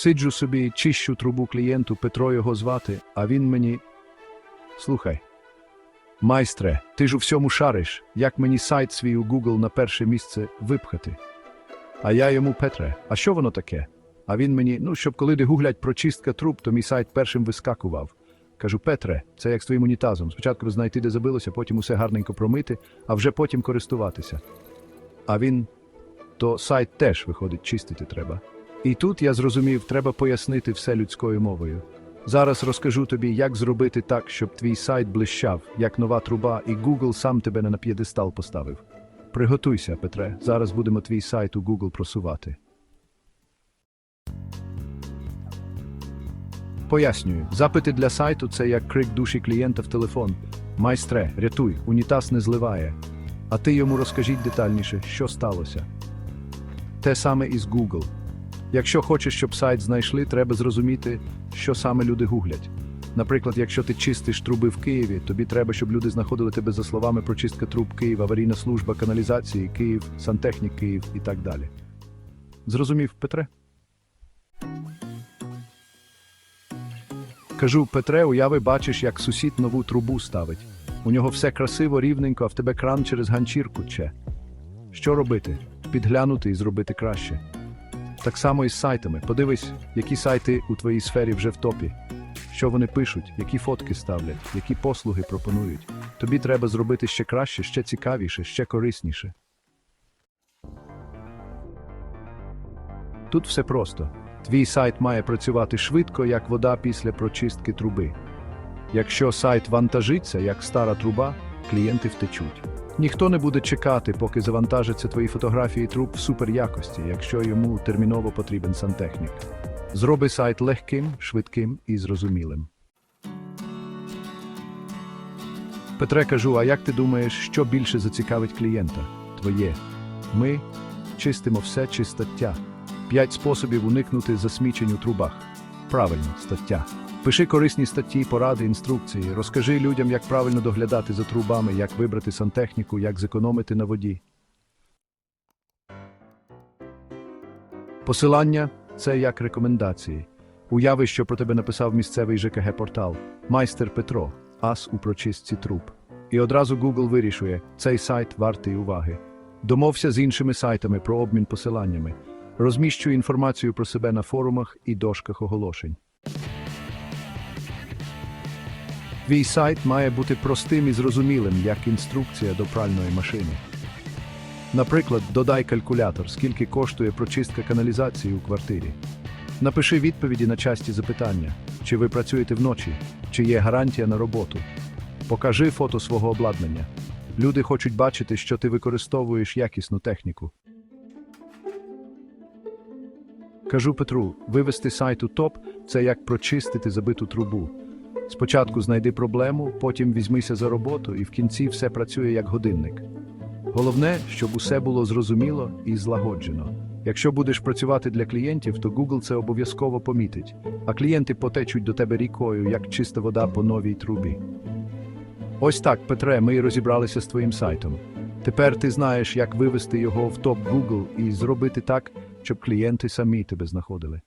Сиджу собі, чищу трубу клієнту, Петро його звати, а він мені. Слухай. Майстре, ти ж у всьому шариш, як мені сайт свій у Google на перше місце випхати. А я йому Петре, а що воно таке? А він мені, ну, щоб коли де гуглять про чистка труб, то мій сайт першим вискакував. Кажу, Петре, це як з твоїм унітазом. Спочатку знайти, де забилося, потім усе гарненько промити, а вже потім користуватися. А він, то сайт теж виходить, чистити треба. І тут я зрозумів, треба пояснити все людською мовою. Зараз розкажу тобі, як зробити так, щоб твій сайт блищав, як нова труба, і Google сам тебе на п'єдестал поставив. Приготуйся, Петре, зараз будемо твій сайт у Google просувати. Пояснюю, запити для сайту це як крик душі клієнта в телефон. Майстре, рятуй, унітаз не зливає. А ти йому розкажіть детальніше, що сталося. Те саме і з Google. Якщо хочеш, щоб сайт знайшли, треба зрозуміти, що саме люди гуглять. Наприклад, якщо ти чистиш труби в Києві, тобі треба, щоб люди знаходили тебе за словами про чистка труб Київ, аварійна служба каналізації Київ, сантехнік Київ і так далі. Зрозумів, Петре? Кажу, Петре, уяви, бачиш, як сусід нову трубу ставить. У нього все красиво, рівненько, а в тебе кран через ганчірку че. Що робити? Підглянути і зробити краще. Так само і з сайтами. Подивись, які сайти у твоїй сфері вже в топі. Що вони пишуть, які фотки ставлять, які послуги пропонують. Тобі треба зробити ще краще, ще цікавіше, ще корисніше. Тут все просто. Твій сайт має працювати швидко, як вода після прочистки труби. Якщо сайт вантажиться, як стара труба, клієнти втечуть. Ніхто не буде чекати, поки завантажаться твої фотографії труб в суперякості, якщо йому терміново потрібен сантехнік. Зроби сайт легким, швидким і зрозумілим. Петре, кажу, а як ти думаєш, що більше зацікавить клієнта? Твоє. Ми чистимо все чи стаття. П'ять способів уникнути засмічень у трубах. Правильно, стаття. Пиши корисні статті, поради, інструкції. Розкажи людям, як правильно доглядати за трубами, як вибрати сантехніку, як зекономити на воді. Посилання це як рекомендації. Уяви, що про тебе написав місцевий ЖКГ-портал Майстер Петро, ас у прочистці труб. І одразу Google вирішує, цей сайт вартий уваги. Домовся з іншими сайтами про обмін посиланнями. Розміщуй інформацію про себе на форумах і дошках оголошень. Твій сайт має бути простим і зрозумілим, як інструкція до пральної машини. Наприклад, додай калькулятор, скільки коштує прочистка каналізації у квартирі. Напиши відповіді на часті запитання, чи ви працюєте вночі, чи є гарантія на роботу. Покажи фото свого обладнання. Люди хочуть бачити, що ти використовуєш якісну техніку. Кажу Петру, вивести сайт у топ це як прочистити забиту трубу. Спочатку знайди проблему, потім візьмися за роботу, і в кінці все працює як годинник. Головне, щоб усе було зрозуміло і злагоджено. Якщо будеш працювати для клієнтів, то Google це обов'язково помітить, а клієнти потечуть до тебе рікою, як чиста вода по новій трубі. Ось так, Петре, ми розібралися з твоїм сайтом. Тепер ти знаєш, як вивести його в топ Google і зробити так, щоб клієнти самі тебе знаходили.